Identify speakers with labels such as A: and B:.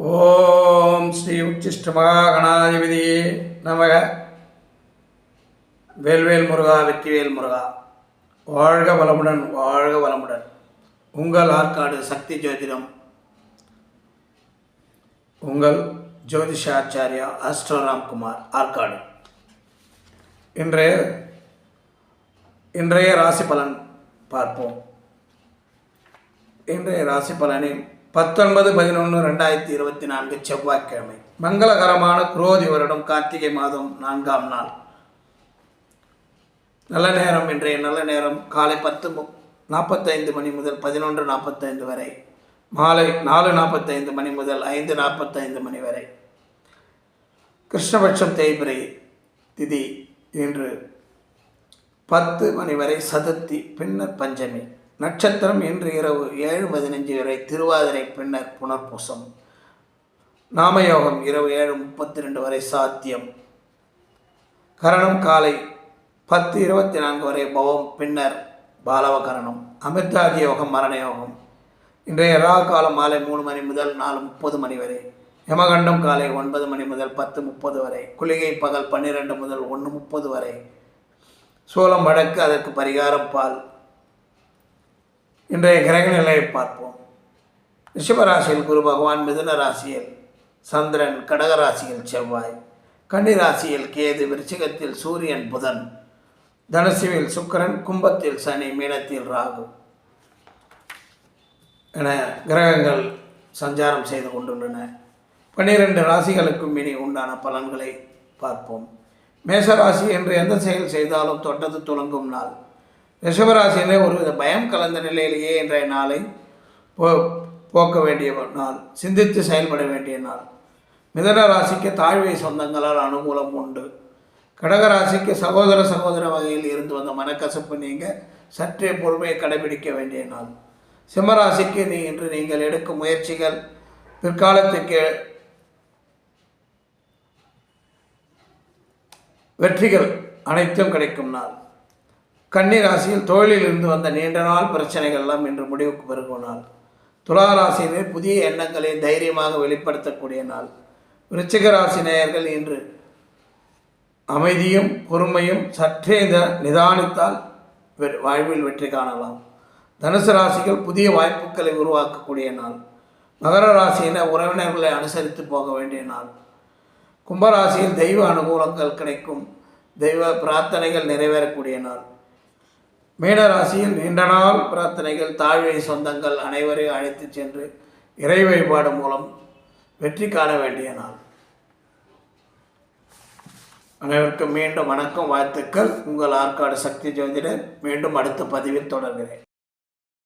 A: ஓம் ஸ்ரீ உச்சிஷ்டமகா கணாதிபதி நமக. வேல்வேல் முருகா வெற்றிவேல் முருகா. வாழ்க வளமுடன் வாழ்க வளமுடன். உங்கள் ஆற்காடு சக்தி ஜோதிடம். உங்கள் ஜோதிஷாச்சாரியா அஸ்ட்ரோ ராம்குமார் ஆற்காடு. இன்றைய இன்றைய ராசி பலன் பார்ப்போம். இன்றைய ராசி பலனில் பத்தொன்பது பதினொன்று ரெண்டாயிரத்தி இருபத்தி நான்கு செவ்வாய்க்கிழமை. மங்களகரமான குரோதி வருடம் கார்த்திகை மாதம் நான்காம் நாள். நல்ல நேரம் இன்றைய நல்ல நேரம் காலை பத்து மு நாற்பத்தைந்து மணி முதல் பதினொன்று நாற்பத்தைந்து வரை. மாலை நாலு நாற்பத்தைந்து மணி முதல் ஐந்து நாற்பத்தைந்து மணி வரை. கிருஷ்ணபட்சம் தேய்பிரை திதி இன்று பத்து மணி வரை சதுர்த்தி பின்னர் பஞ்சமி. நட்சத்திரம் இன்று இரவு ஏழு பதினஞ்சு வரை திருவாதிரை பின்னர் புனர்பூசம். நாமயோகம் இரவு ஏழு முப்பத்தி ரெண்டு வரை சாத்தியம். கரணம் காலை பத்து இருபத்தி நான்கு வரை பவம் பின்னர் பாலவகரணம். அமிர்தாதி யோகம் மரண யோகம். இன்றைய ராகு காலம் மாலை மூணு மணி முதல் நாலு முப்பது மணி வரை. யமகண்டம் காலை ஒன்பது மணி முதல் பத்து முப்பது வரை. குளிகை பகல் பன்னிரெண்டு முதல் ஒன்று முப்பது வரை. சோளம் வடக்கு அதற்கு பரிகாரம் பால். இன்றைய கிரக நிலையை பார்ப்போம். ரிஷபராசியில் குரு பகவான் மிதுன ராசியில் சந்திரன் கடக ராசியில் செவ்வாய் கன்னிராசியில் கேது விருச்சிகத்தில் சூரியன் புதன் தனுசுவில் சுக்கிரன் கும்பத்தில் சனி மீனத்தில் ராகு என கிரகங்கள் சஞ்சாரம் செய்து கொண்டுள்ளன. பன்னிரண்டு ராசிகளுக்கும் இனி உண்டான பலன்களை பார்ப்போம். மேசராசி என்று எந்த செயல் செய்தாலும் தொட்டது துலங்கும் நாள். ரிஷபராசியிலே ஒரு பயம் கலந்த நிலையிலேயே இன்றைய நாளை போ போக்க வேண்டிய நாள். சிந்தித்து செயல்பட வேண்டிய நாள். மிதன ராசிக்கு தாழ்வை சொந்தங்களால் அனுகூலம் உண்டு. கடகராசிக்கு சகோதர சகோதர வகையில் இருந்து வந்த மனக்கசப்பு நீங்கள் சற்றே பொறுமையை கடைபிடிக்க வேண்டிய நாள். சிம்மராசிக்கு நீ இன்று நீங்கள் எடுக்கும் முயற்சிகள் பிற்காலத்துக்கு வெற்றிகள் அனைத்தும் கிடைக்கும் நாள். கன்னிராசியில் ராசியில் தொழிலில் இருந்து வந்த நீண்ட நாள் பிரச்சனைகள் எல்லாம் இன்று முடிவுக்கு பெருகும் நாள். துலா ராசியினர் புதிய எண்ணங்களை தைரியமாக வெளிப்படுத்தக்கூடிய நாள். விருச்சிக ராசி நேயர்கள் இன்று அமைதியும் பொறுமையும் சற்றே நிதானித்தால் வாழ்வில் வெற்றி காணலாம். தனுசு ராசிகள் புதிய வாய்ப்புகளை உருவாக்கக்கூடிய நாள். மகர ராசியினர் உறவினர்களை அனுசரித்து போக வேண்டிய நாள். கும்பராசியில் தெய்வ அனுகூலங்கள் கிடைக்கும். தெய்வ பிரார்த்தனைகள் நிறைவேறக்கூடிய நாள். மீனராசியில் நீண்ட நாள் பிரார்த்தனைகள் தாழ்வை சொந்தங்கள் அனைவரையும் அழைத்து சென்று இறை வழிபாடு மூலம் வெற்றி காண வேண்டிய நாள். அனைவருக்கும் மீண்டும் வணக்கம் வாழ்த்துக்கள். உங்கள் ஆற்காடு சக்தி ஜோதிடர் மீண்டும் அடுத்த பதிவில் தொடர்கிறேன்.